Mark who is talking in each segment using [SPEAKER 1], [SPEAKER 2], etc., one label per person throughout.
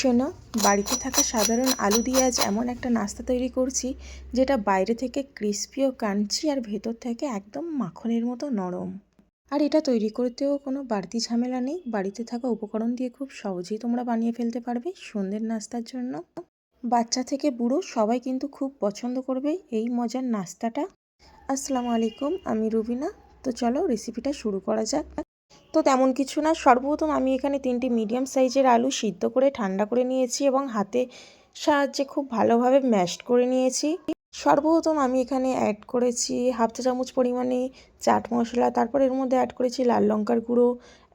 [SPEAKER 1] শোনো, বাড়িতে থাকা সাধারণ আলু দিয়ে আজ এমন একটা নাস্তা তৈরি করছি, যেটা বাইরে থেকে ক্রিস্পি ও ক্রাঞ্চি আর ভেতর থেকে একদম মাখনের মতো নরম। আর এটা তৈরি করতেও কোনো বাড়তি ঝামেলা নেই, বাড়িতে থাকা উপকরণ দিয়ে খুব সহজেই তোমরা বানিয়ে ফেলতে পারবে সন্ধ্যের নাস্তার জন্য। বাচ্চা থেকে বুড়ো সবাই কিন্তু খুব পছন্দ করবে এই মজার নাস্তাটা। আসসালামু আলাইকুম, আমি রুবিনা। তো চলো রেসিপিটা শুরু করা যাক। তো তেমন কিছু না। সর্বপ্রথম আমি এখানে তিনটি মিডিয়াম সাইজের আলু সিদ্ধ করে, ঠান্ডা করে নিয়েছি এবং হাতে সাহায্যে খুব ভালোভাবে ম্যাশড করে নিয়েছি। সর্বপ্রথম আমি এখানে অ্যাড করেছি হাফ চা চামচ পরিমাণে চাট মশলা, তারপর এর মধ্যে অ্যাড করেছি লাল লঙ্কার গুঁড়ো,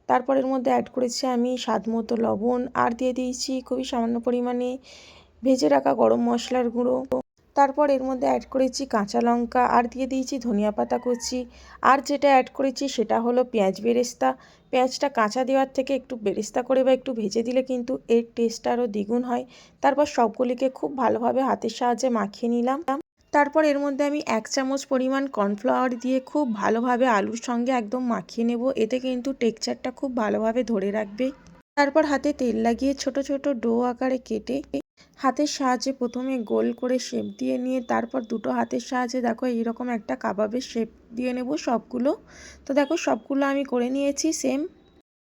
[SPEAKER 1] তারপর এর মধ্যে অ্যাড করেছি আমি স্বাদ মতো লবণ, আর দিয়ে দিয়েছি খুবই সামান্য পরিমাণে ভেজে রাখা গরম মশলার গুঁড়ো। তারপর এর মধ্যে অ্যাড করেছি কাঁচা লঙ্কা, আর দিয়ে দিয়েছি ধনিয়া পাতা কুচি। আর যেটা অ্যাড করেছি সেটা হলো পেঁয়াজ বেরেস্তা। পেঁয়াজটা কাঁচা দেওয়ার থেকে একটু বেরেস্তা করে বা একটু ভেজে দিলে কিন্তু এর টেস্ট আরও দ্বিগুণ হয়। তারপর সবগুলিকে খুব ভালোভাবে হাতের সাহায্যে মাখিয়ে নিলাম। তারপর এর মধ্যে আমি এক চামচ পরিমাণ কর্নফ্লাওয়ার দিয়ে খুব ভালোভাবে আলুর সঙ্গে একদম মাখিয়ে নেব। এতে কিন্তু টেক্সচারটা খুব ভালোভাবে ধরে রাখবে। তারপর হাতে তেল লাগিয়ে ছোট ছোট ডো আকারে কেটে হাতের সাহায্যে প্রথমে গোল করে শেপ দিয়ে নিয়ে তারপর দুটো হাতের সাহায্যে দেখো এইরকম একটা কাবাবের শেপ দিয়ে নেব সবগুলো। তো দেখো সবগুলো আমি করে নিয়েছি সেম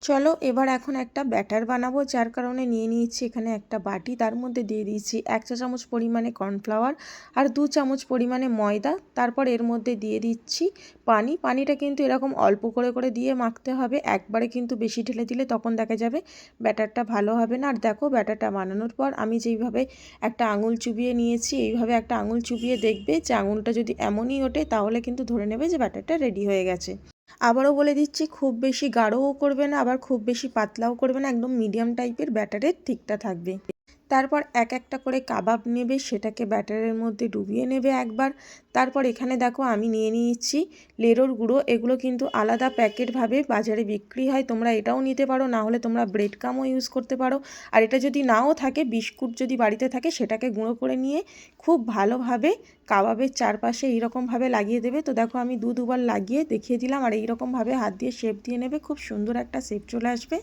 [SPEAKER 1] চলো এবার এখন একটা ব্যাটার বানাবো, যার কারণে নিয়ে নিয়েছি এখানে একটা বাটি। তার মধ্যে দিয়ে দিয়েছি এক চা চামচ পরিমাণে কর্নফ্লাওয়ার আর দু চামচ পরিমাণে ময়দা। তারপর এর মধ্যে দিয়ে দিচ্ছি পানি। পানিটা কিন্তু এরকম অল্প করে করে দিয়ে মাখতে হবে। একবারে কিন্তু বেশি ঢেলে দিলে তখন দেখা যাবে ব্যাটারটা ভালো হবে না। আর দেখো ব্যাটারটা বানানোর পর আমি যেইভাবে একটা আঙুল চুবিয়ে নিয়েছি, এইভাবে একটা আঙুল চুবিয়ে দেখবে যে আঙুলটা যদি এমনই ওঠে তাহলে কিন্তু ধরে নেবে যে ব্যাটারটা রেডি হয়ে গেছে। আবারও বলে দিচ্ছি, খুব বেশি গাঢ়ও করবে না, আবার খুব বেশি পাতলাও করবে না, একদম মিডিয়াম টাইপের ব্যাটারের ঠিকটা থাকবে। তারপর এক একটা করে কাবাব নেবে, সেটাকে ব্যাটারের মধ্যে ডুবিয়ে নেবে একবার। তারপর এখানে দেখো আমি নিয়ে নিয়েছি লেরোর গুঁড়ো। এগুলো কিন্তু আলাদা প্যাকেটভাবে বাজারে বিক্রি হয়। তোমরা এটাও নিতে পারো, না হলে তোমরা ব্রেড কামও ইউজ করতে পারো। আর এটা যদি নাও থাকে, বিস্কুট যদি বাড়িতে থাকে, সেটাকে গুঁড়ো করে নিয়ে খুব ভালোভাবে কাবাবের চারপাশে এইরকমভাবে লাগিয়ে দেবে। তো দেখো আমি দু দুবার লাগিয়ে দেখিয়ে দিলাম, আর এইরকমভাবে হাত দিয়ে শেপ দিয়ে নেবে। খুব সুন্দর একটা শেপ চলে আসবে।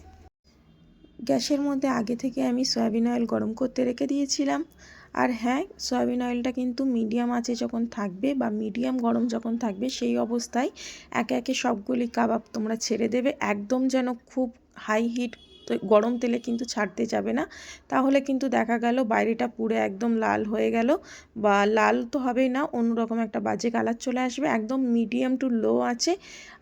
[SPEAKER 1] গ্যাসের মধ্যে আগে থেকে আমি সয়াবিন অয়েল গরম করতে রেখে দিয়েছিলাম। আর হ্যাঁ সয়াবিন অয়েলটা কিন্তু মিডিয়াম আছে যখন থাকবে বা মিডিয়াম গরম যখন থাকবে সেই অবস্থায় একে একে সবগুলি কাবাব তোমরা ছেড়ে দেবে। একদম যেন খুব হাই হিট তো গরম তেলে কিন্তু ছাড়তে যাবে না। তাহলে কিন্তু দেখা গেল বাইরেটা পুরো একদম লাল হয়ে গেল বা লাল তো হবেই না, অন্যরকম একটা বাজে কালার চলে আসবে। একদম মিডিয়াম টু লো আছে।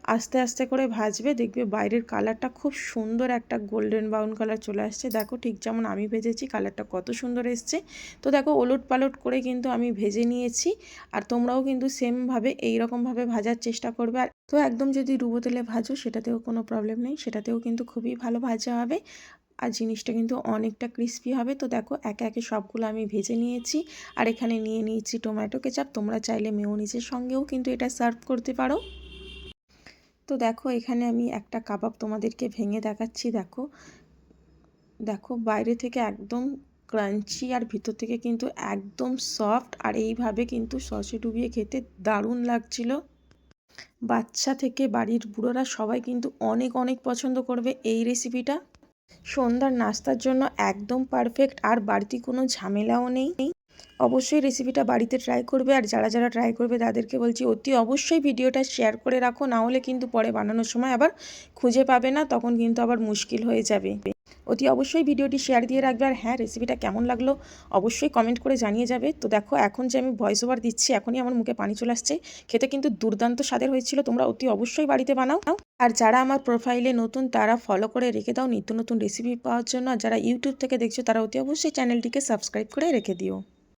[SPEAKER 1] আস্তে আস্তে করে ভাজবে, দেখবে বাইরের কালারটা খুব সুন্দর একটা গোল্ডেন ব্রাউন কালার চলে আসছে। দেখো ঠিক যেমন আমি ভেজেছি, কালারটা কত সুন্দর এসছে। তো দেখো ওলট পালট করে কিন্তু আমি ভেজে নিয়েছি আর তোমরাও কিন্তু সেমভাবে এইরকমভাবে ভাজার চেষ্টা করবে। আর তো একদম যদি ডুবো তেলে ভাজো, সেটাতেও কোনো প্রবলেম নেই। সেটাতেও কিন্তু খুবই ভালো ভাজা হবে আর জিনিসটা কিন্তু অনেকটা ক্রিস্পি হবে। তো দেখো একে একে সবগুলো আমি ভেজে নিয়েছি আর এখানে নিয়ে নিয়েছি টমেটো কেচাপ তোমরা চাইলে মেয়োনিজের সঙ্গেও কিন্তু এটা সার্ভ করতে পারো। তো দেখো, এখানে আমি একটা কাবাব তোমাদেরকে ভেঙে দেখাচ্ছি, দেখো। দেখো, বাইরে থেকে একদম ক্রাঞ্চি আর ভিতর থেকে কিন্তু একদম সফট আর এইভাবে কিন্তু সসে ডুবিয়ে খেতে দারুণ লাগছিল। বাচ্চা থেকে বাড়ির বুড়োরা সবাই কিন্তু অনেক অনেক পছন্দ করবে এই রেসিপিটা সন্ধ্যার নাস্তার জন্য একদম পারফেক্ট আর বাড়তি কোনো ঝামেলাও নেই। অবশ্যই রেসিপিটা বাড়িতে ট্রাই করবে আর যারা যারা ট্রাই করবে তাদেরকে বলছি, অতি অবশ্যই ভিডিওটা শেয়ার করে রাখো, না হলে কিন্তু পরে বানানোর সময় আবার খুঁজে পাবে না, তখন কিন্তু আবার মুশকিল হয়ে যাবে। অতি অবশ্যই ভিডিওটি শেয়ার দিয়ে রাখবে, আর হ্যাঁ রেসিপিটা কেমন লাগল অবশ্যই কমেন্ট করে জানিয়ে যাবে। তো দেখো, এখন যে আমি ভয়েস ওভার দিচ্ছি, এখনই আমার মুখে পানি চলে আসছে, খেতে কিন্তু দুর্দান্ত স্বাদের হয়েছিল, তোমরা অতি অবশ্যই বাড়িতে বানাও। আর যারা আমার প্রোফাইলে নতুন, তারা ফলো করে রেখে দাও, নিত্য নতুন রেসিপি পাওয়ার জন্য। আর যারা ইউটিউব থেকে দেখছ, তারা অতি অবশ্যই চ্যানেলটিকে সাবস্ক্রাইব করে রেখে দিও।